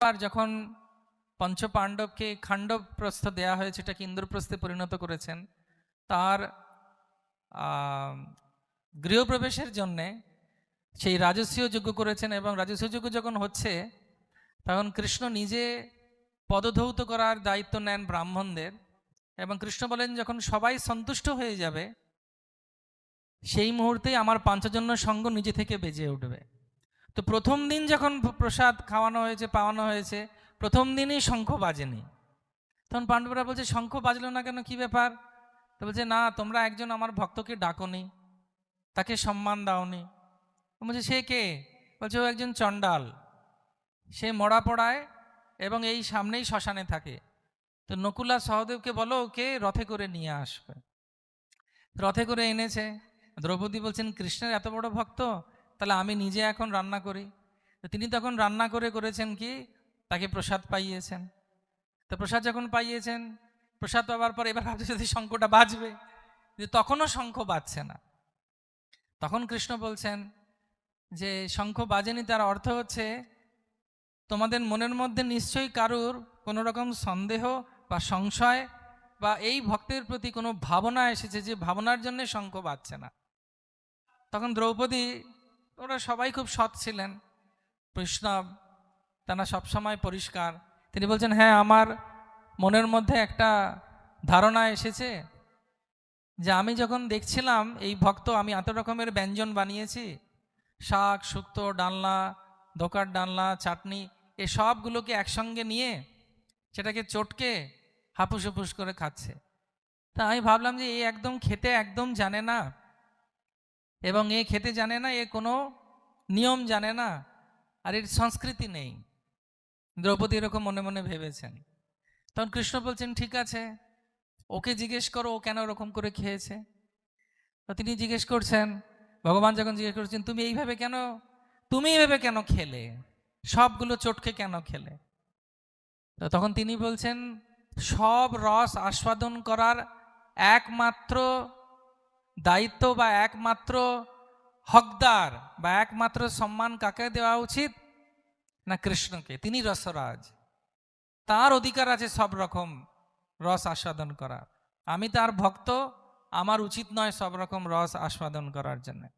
আর যখন পঞ্চপাণ্ডবকে খাণ্ডবপ্রস্থ দেয়া হয়েছে, এটাকে ইন্দ্রপ্রস্থে পরিণত করেছেন, তার গৃহপ্রবেশের জন্যে সেই রাজস্বীয় যজ্ঞ করেছেন এবং রাজস্বীয় যজ্ঞ যখন হচ্ছে, তখন কৃষ্ণ নিজে পদধৌত করার দায়িত্ব নেন ব্রাহ্মণদের এবং কৃষ্ণ বলেন, যখন সবাই সন্তুষ্ট হয়ে যাবে, সেই মুহূর্তেই আমার পাঞ্চজন্য সঙ্গ নিজে থেকে বেজে উঠবে। তো প্রথম দিন যখন প্রসাদ খাওয়ানো হয়েছে, পাওয়ানো হয়েছে, প্রথম দিনই শঙ্খ বাজেনি। তখন পাণ্ডবরা বলছে, শঙ্খ বাজলো না কেন? কি ব্যাপার? তো বলছে, না, তোমরা একজন আমার ভক্তকে ডাকনি, তাকে সম্মান দাওনি। বলছে, সে কে? বলছে, ও একজন চণ্ডাল। সে মরা পড়ায় এবং এই সামনেই শ্মশানে থাকে। তো নকুলা সহদেবকে বলো, ওকে রথে করে নিয়ে আসবে। রথে করে এনেছে। দ্রৌপদী বলছেন, কৃষ্ণের এত বড় ভক্ত তাহলে আমি নিজে এখন রান্না করি? তো তিনি তখন রান্না করে করেছেন কি? তাকে প্রসাদ পাইয়েছেন। তো প্রসাদ যখন পাইয়েছেন, প্রসাদ পাওয়ার পর এবার ভাবছে যদি শঙ্খটা বাজবে। কিন্তু তখনও শঙ্খ বাজছে না। তখন কৃষ্ণ বলছেন যে, শঙ্খ বাজেনি তার অর্থ হচ্ছে তোমাদের মনের মধ্যে নিশ্চয়ই কারুর কোনো রকম সন্দেহ বা সংশয় বা এই ভক্তের প্রতি কোনো ভাবনা এসেছে যে, ভাবনার জন্য শঙ্খ বাজছে না। তখন দ্রৌপদী ওরা সবাই খুব সৎ ছিলেন। বৈষ্ণব, তারা সবসময় পরিষ্কার। তিনি বলছেন হ্যাঁ আমার মনের মধ্যে একটা ধারণা এসেছে যে আমি যখন দেখছিলাম এই ভক্ত, আমি এত রকমের ব্যঞ্জন বানিয়েছি। শাক, শুক্তো, ডালনা দোকার ডালনা, চাটনি, এ সবগুলোকে একসঙ্গে নিয়ে সেটাকে চটকে হাপুস হুপুস করে খাচ্ছে। তা আমি ভাবলাম যে এ একদম খেতে একদম জানে না। এবং এ খেতে জানে না, এ কোনো নিয়ম জানে না, আর এর সংস্কৃতি নেই। দ্রৌপদী এরকম মনে মনে ভেবেছেন। তখন কৃষ্ণ বলছেন, ঠিক আছে, ওকে জিজ্ঞেস করো, ও কেন ওরকম করে খেয়েছে? তো তিনি জিজ্ঞেস করছেন, ভগবান যখন জিজ্ঞেস করছেন, তুমি এইভাবে কেন, তুমি এইভাবে কেন খেলে? সবগুলো চটকে কেন খেলে? তো তখন তিনি বলছেন, সব রস আস্বাদন করার একমাত্র দায়িত্ব বা একমাত্র হকদার বা একমাত্র সম্মান কাকে দেওয়া উচিত? না কৃষ্ণকে, তিনি রসরাজ। তার অধিকার আছে সব রকম রস আস্বাদন করার। আমি তার ভক্ত, আমার উচিত নয় সব রকম রস আস্বাদন করার জন্য।